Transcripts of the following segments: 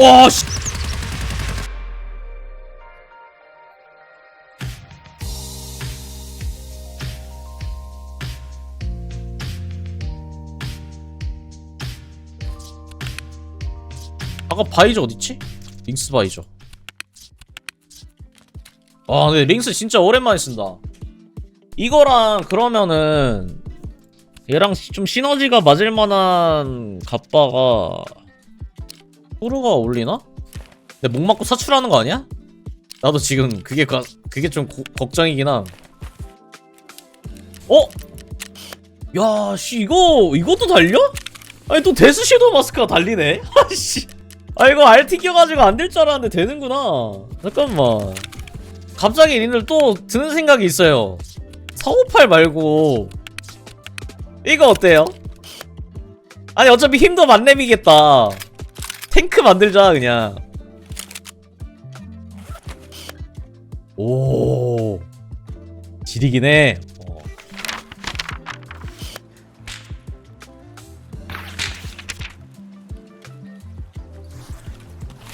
와 씨. 아까 바이저 어딨지? 링스 바이저 와 근데 링스 진짜 오랜만에 쓴다 이거랑 그러면은 얘랑 시- 좀 시너지가 맞을 만한 갑바가 호르가 어울리나? 내 목 맞고 사출하는 거 아니야? 나도 지금 그게 가, 그게 좀 고- 걱정이긴 함. 어? 야, 씨 이거 이것도 달려? 아니 또 데스 섀도우 마스크가 달리네. 아씨. 아 이거 RT 껴가지고 안 될 줄 알았는데 되는구나. 잠깐만. 갑자기 니들 또 드는 생각이 있어요. 458 말고 이거 어때요? 아니 어차피 힘도 만렙이겠다. 탱크 만들자 그냥. 오 지리긴 해. 어.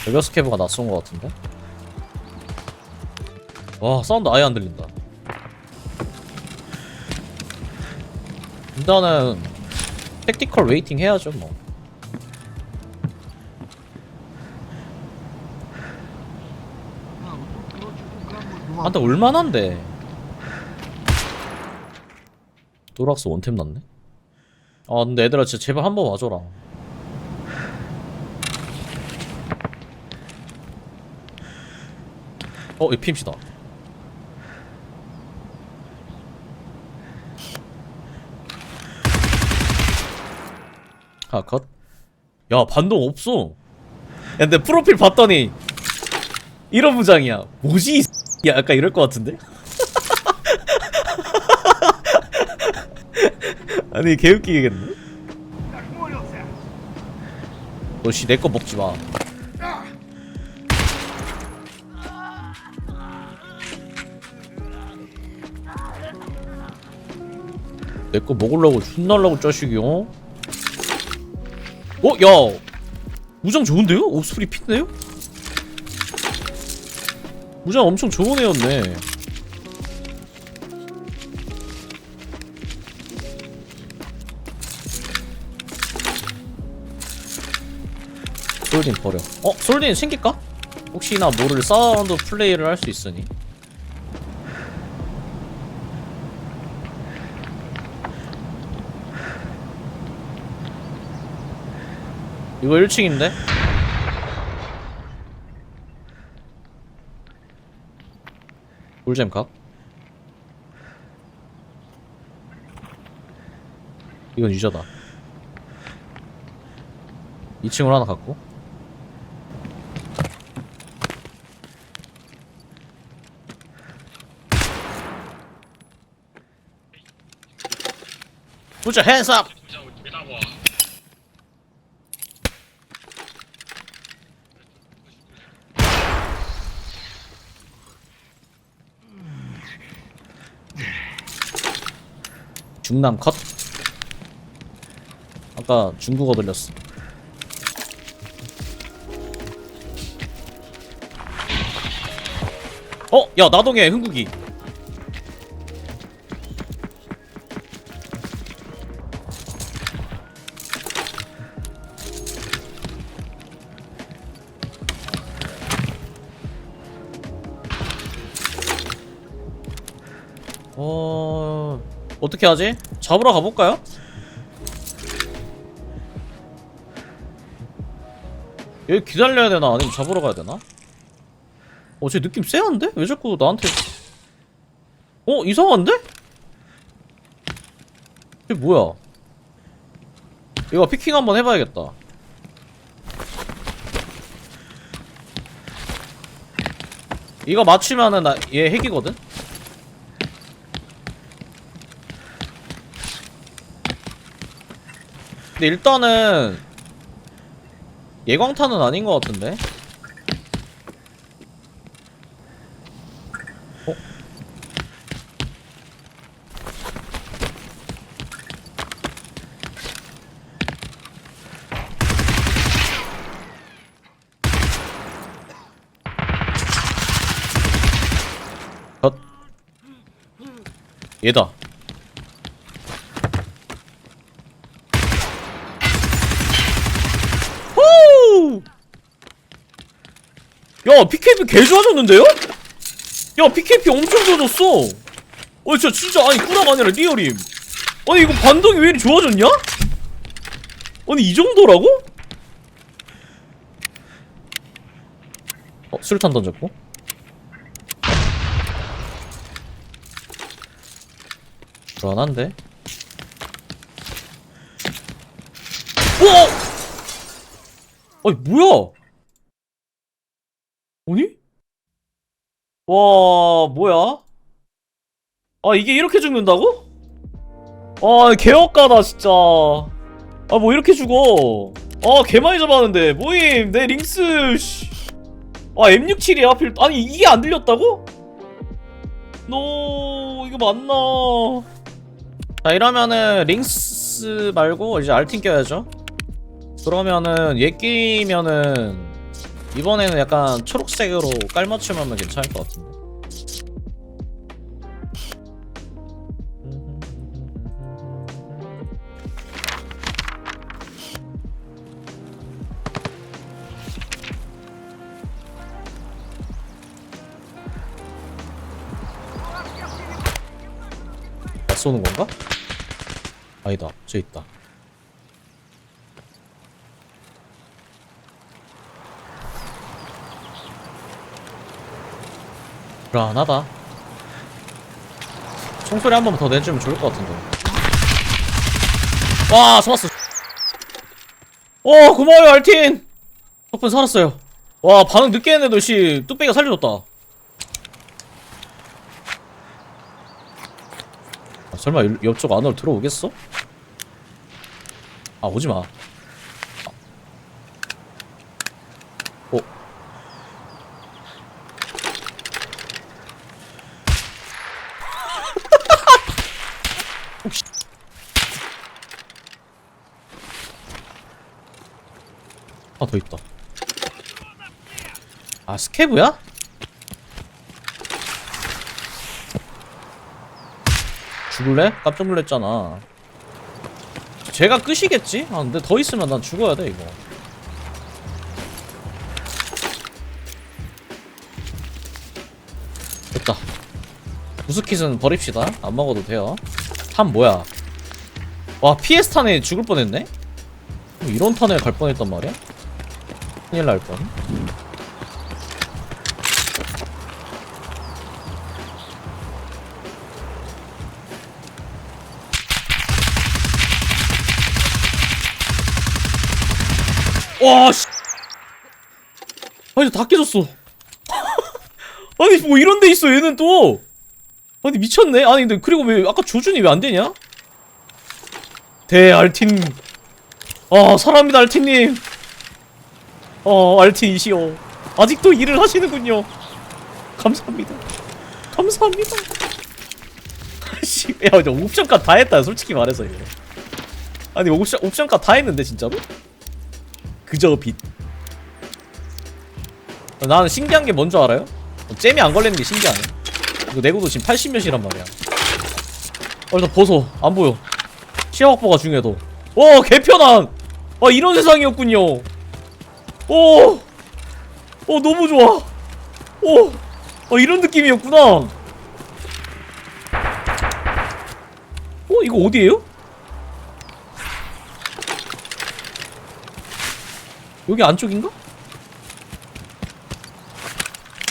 베가스케브가 낯선 것 같은데? 와 사운드 아예 안 들린다. 일단은 택티컬 웨이팅 해야죠 뭐. 아, 근데 얼마나인데? 도락스 원템 났네? 아, 근데 얘들아 진짜 제발 한 번 와줘라. 어, 이 PMC다. 아, 컷. 야, 반동 없어. 야, 근데 프로필 봤더니 이런 무장이야. 뭐지? 이 야, 약간 이럴 것 같은데? 아니, 개웃기겠네? 너씨, 내 거 먹지 마. 내 거 먹으려고 존날라고 짜식이 어? 어? 야! 무장 좋은데요? 옵스프리 핀데요? 무장 엄청 좋은 애였네. 솔딘 버려. 어? 솔딘 챙길까? 혹시나 모를 사운드 플레이를 할 수 있으니. 이거 1층인데? 볼잼 각? 이건 유저다 2층으로 하나 갖고 Put your hands up! 중남 컷? 아까 중국어 들렸어. 어? 야 나동해 흥국이 어... 어떻게 하지? 잡으러 가볼까요? 여기 기다려야 되나? 아니면 잡으러 가야 되나? 어, 쟤 느낌 쎄한데? 왜 자꾸 나한테 어? 이상한데? 쟤 뭐야? 이거 피킹 한번 해봐야겠다 이거 맞추면은 나 얘 핵이거든? 근데 일단은 예광탄은 아닌 것 같은데? 어? 얘다 PKP 개 좋아졌는데요? 야 PKP 엄청 좋아졌어 어 진짜 진짜 아니 꾸락 아니라 리얼임 아니 이거 반동이 왜 이리 좋아졌냐? 아니 이 정도라고? 어 수류탄 던졌고 불안한데? 오! 아니 뭐야? 아니? 와 뭐야? 아 이게 이렇게 죽는다고? 아 개업가다 진짜 아 뭐 이렇게 죽어 아 개많이 잡았는데 모임 내 링스 씨. 아 M67이야 하필 아니 이게 안 들렸다고? 노 이거 맞나 자 이러면은 링스 말고 이제 알틴 껴야죠 그러면은 얘 끼면은 이번에는 약간 초록색으로 깔맞춤하면 괜찮을 것 같은데. 쏘는 건가? 아니다. 저 있다 불안하다. 총소리 한 번 더 내주면 좋을 것 같은데. 와 좋았어. 오 고마워요 알틴. 덕분 살았어요. 와 반응 늦게 했는데도 씨 뚝배기가 살려줬다. 아, 설마 일- 옆쪽 안으로 들어오겠어? 아 오지마 아더 있다 아 스케브야? 죽을래? 깜짝 놀랐잖아 제가 끄시겠지? 아 근데 더 있으면 난 죽어야 돼 이거 됐다 부스킷은 버립시다 안 먹어도 돼요 탄 뭐야 와 PS 탄에 죽을 뻔했네? 뭐 이런 탄에 갈 뻔했단 말이야? 큰일 날 뻔 와, 씨. 아니, 다 깨졌어. 아니, 뭐 이런 데 있어, 얘는 또. 아니, 미쳤네. 아니, 근데, 그리고 왜, 아까 조준이 왜 안 되냐? 대, 알틴. 아, 사랑합니다, 알틴님. 어, 알틴이시오. 아직도 일을 하시는군요. 감사합니다. 감사합니다. 씨, 야, 이제 옵션값 다 했다, 솔직히 말해서, 이거. 아니, 옵션, 옵션값 다 했는데, 진짜로? 그저 빛. 나는 신기한 게 뭔 줄 알아요? 잼이 안 걸리는 게 신기하네. 이거 내구도 지금 80몇이란 말이야. 어, 일단 벗어. 안 보여. 시야 확보가 중요해도. 오, 개편한! 아, 이런 세상이었군요. 오! 오, 너무 좋아. 오! 어, 이런 느낌이었구나. 어, 이거 어디에요? 여기 안쪽인가?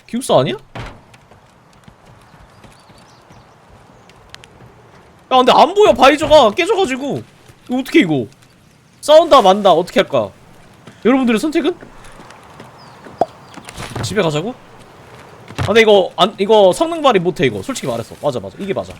기숙사 아니야? 야 근데 안 보여 바이저가 깨져가지고 이거 어떻게 이거 싸운다 만다 어떻게 할까 여러분들의 선택은? 집에 가자고? 아 근데 이거 안 이거 성능 발휘 못해 이거 솔직히 말했어 맞아 맞아 이게 맞아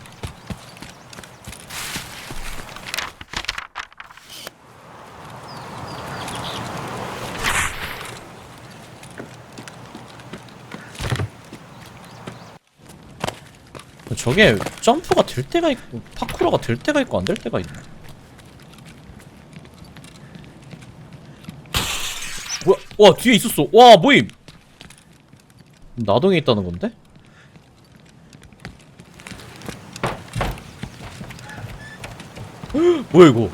저게 점프가 될 때가 있고 파쿠러가 될 때가 있고 안 될 때가 있네. 뭐야? 와 뒤에 있었어. 와 모임. 나동에 있다는 건데? 뭐야 이거?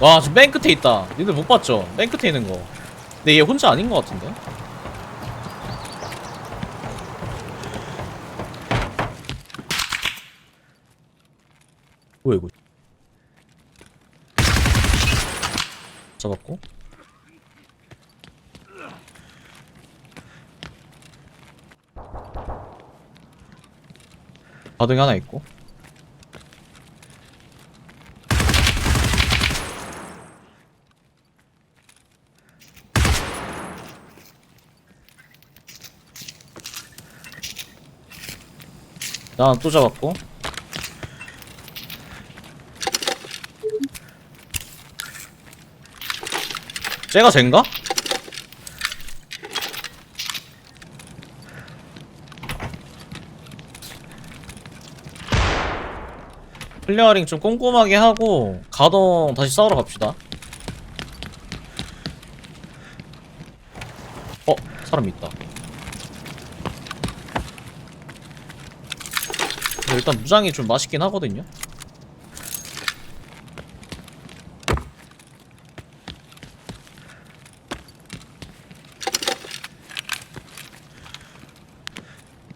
와 지금 맨 끝에 있다. 니들 못 봤죠? 맨 끝에 있는 거. 근데 얘 혼자 아닌 것 같은데? 잡았고. 바둑이 하나 있고. 나 또 잡았고 쟤가 쟤인가? 클리어링 좀 꼼꼼하게 하고 가동 다시 싸우러 갑시다 어? 사람 있다 일단 무장이 좀 맛있긴 하거든요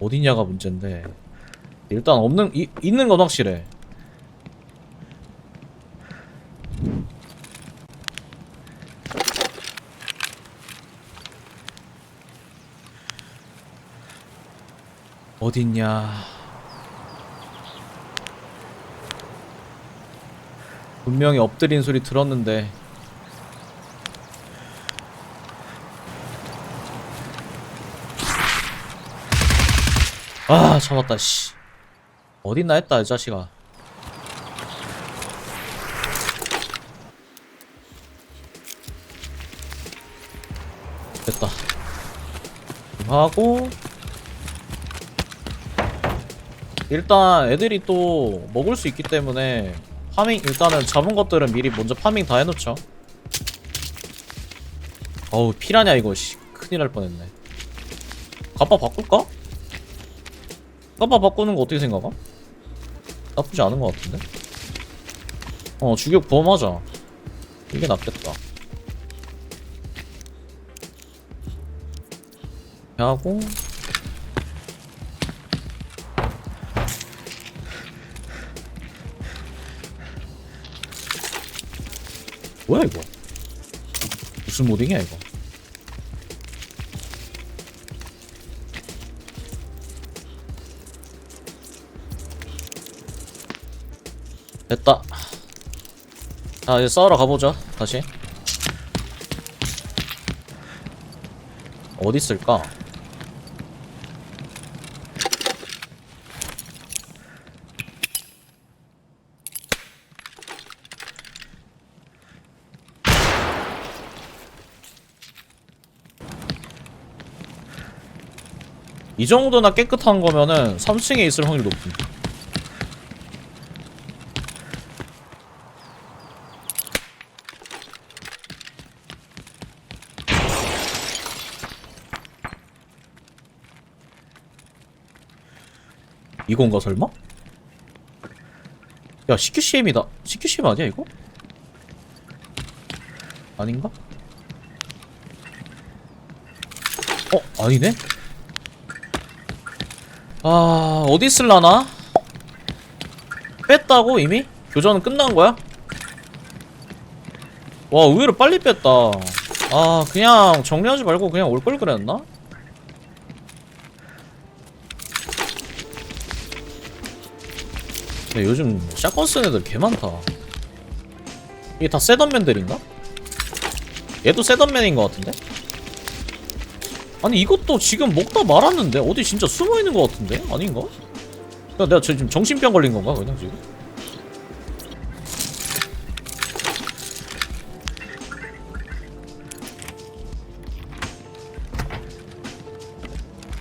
어디냐가 문제인데 일단 없는 이, 있는 건 확실해. 어딨냐? 분명히 엎드린 소리 들었는데 아 잡았다 씨. 어딨나 했다 이 자식아. 됐다. 하고 일단 애들이 또 먹을 수 있기 때문에 파밍 일단은 잡은 것들은 미리 먼저 파밍 다 해놓죠. 어우 피라냐 이거 씨. 큰일 날 뻔했네. 갑바 바꿀까? 갑바 바꾸는 거 어떻게 생각하? 나쁘지 않은 것 같은데? 어 주격 보험하자. 이게 낫겠다. 하고. 뭐야 이거? 무슨 모딩이야 이거 됐다. 자 이제 싸우러 가보자 다시. 어디 있을까? 이 정도나 깨끗한 거면은 3층에 있을 확률이 높음. 이건가 설마? 야 CQCM이다. CQCM 아니야 이거? 아닌가? 어 아니네? 아 어디 있을라나? 뺐다고 이미? 교전은 끝난 거야? 와 의외로 빨리 뺐다 아 그냥 정리하지 말고 그냥 올 걸 그랬나? 근데 요즘 샷건 쓰는 애들 개 많다 이게 다 세던맨들인가? 얘도 세던맨인 것 같은데? 아니 이것도 지금 먹다 말았는데 어디 진짜 숨어있는 것 같은데? 아닌가? 야 내가 저 지금 정신병 걸린 건가 그냥 지금?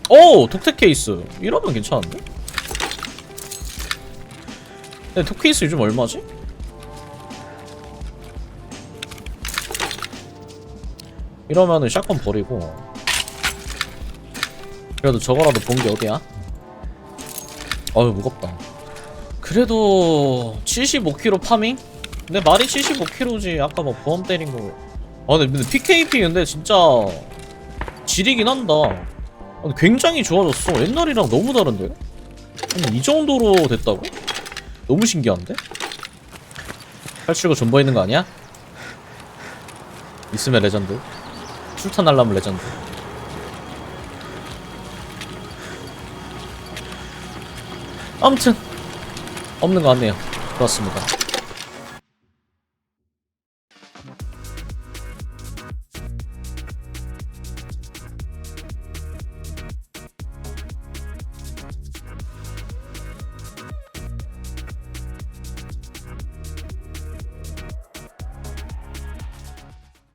오! 독특 케이스 이러면 괜찮은데? 근데 독 케이스 요즘 얼마지? 이러면은 샷건 버리고 그래도 저거라도 본 게 어디야? 어휴 무겁다 그래도 75kg 파밍? 근데 말이 75kg지 아까 뭐 보험 때린 거. 아 근데, 근데 PKP 근데 진짜 지리긴 한다. 아, 굉장히 좋아졌어. 옛날이랑 너무 다른데? 아니, 이 정도로 됐다고? 너무 신기한데? 탈출구 존버 있는 거 아니야? 있으면 레전드. 출탄 날라면 레전드. 아무튼 없는 거 같네요. 그렇습니다.